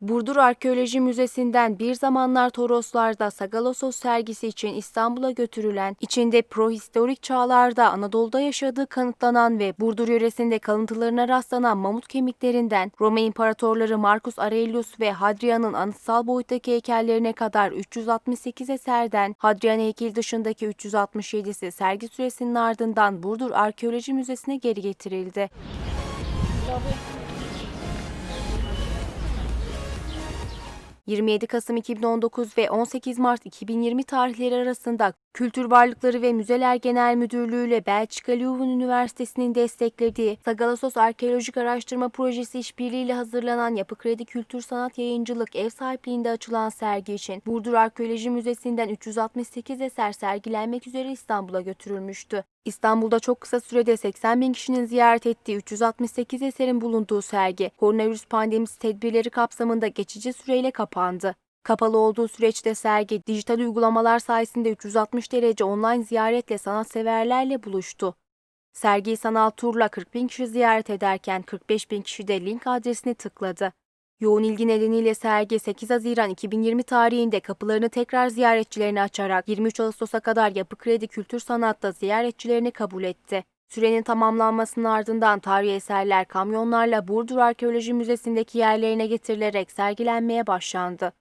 Burdur Arkeoloji Müzesi'nden bir zamanlar Toroslar'da Sagalosos sergisi için İstanbul'a götürülen, içinde prohistorik çağlarda Anadolu'da yaşadığı kanıtlanan ve Burdur yöresinde kalıntılarına rastlanan mamut kemiklerinden Roma İmparatorları Marcus Aurelius ve Hadrian'ın anıtsal boyuttaki heykellerine kadar 368 eserden Hadrian heykeli dışındaki 367'si sergi süresinin ardından Burdur Arkeoloji Müzesi'ne geri getirildi. 27 Kasım 2019 ve 18 Mart 2020 tarihleri arasında Kültür Varlıkları ve Müzeler Genel Müdürlüğü ile Belçika Leuven Üniversitesi'nin desteklediği Sagalassos Arkeolojik Araştırma Projesi işbirliğiyle hazırlanan Yapı Kredi Kültür Sanat Yayıncılık ev sahipliğinde açılan sergi için Burdur Arkeoloji Müzesi'nden 368 eser sergilenmek üzere İstanbul'a götürülmüştü. İstanbul'da çok kısa sürede 80 bin kişinin ziyaret ettiği 368 eserin bulunduğu sergi, koronavirüs pandemisi tedbirleri kapsamında geçici süreyle kapandı. Kapalı olduğu süreçte sergi, dijital uygulamalar sayesinde 360 derece online ziyaretle sanatseverlerle buluştu. Sergiyi sanal turla 40 bin kişi ziyaret ederken 45 bin kişi de link adresine tıkladı. Yoğun ilgi nedeniyle sergi 8 Haziran 2020 tarihinde kapılarını tekrar ziyaretçilerine açarak 23 Ağustos'a kadar Yapı Kredi Kültür Sanat'ta ziyaretçilerini kabul etti. Sürenin tamamlanmasının ardından tarihi eserler kamyonlarla Burdur Arkeoloji Müzesi'ndeki yerlerine getirilerek sergilenmeye başlandı.